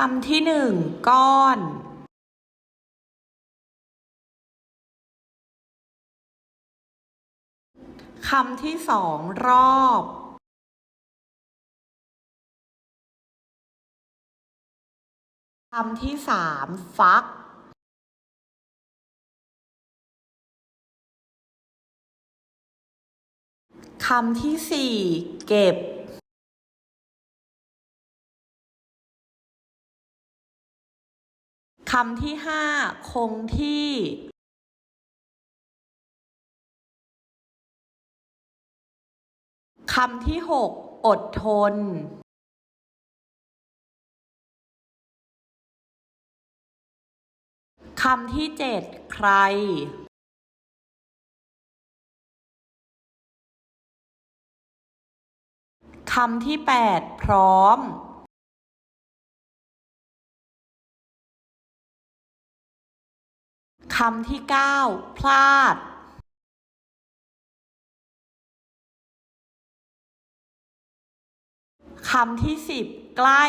คำที่หนึ่งก้อนคำที่สองรอบ คำที่สามฟัก คำที่สี่เก็บ คำที่ห้าคงที่คำที่หกอดทนคำที่เจ็ดใคร คำที่แปดพร้อม คำที่เก้าพลาดคำที่สิบใกล้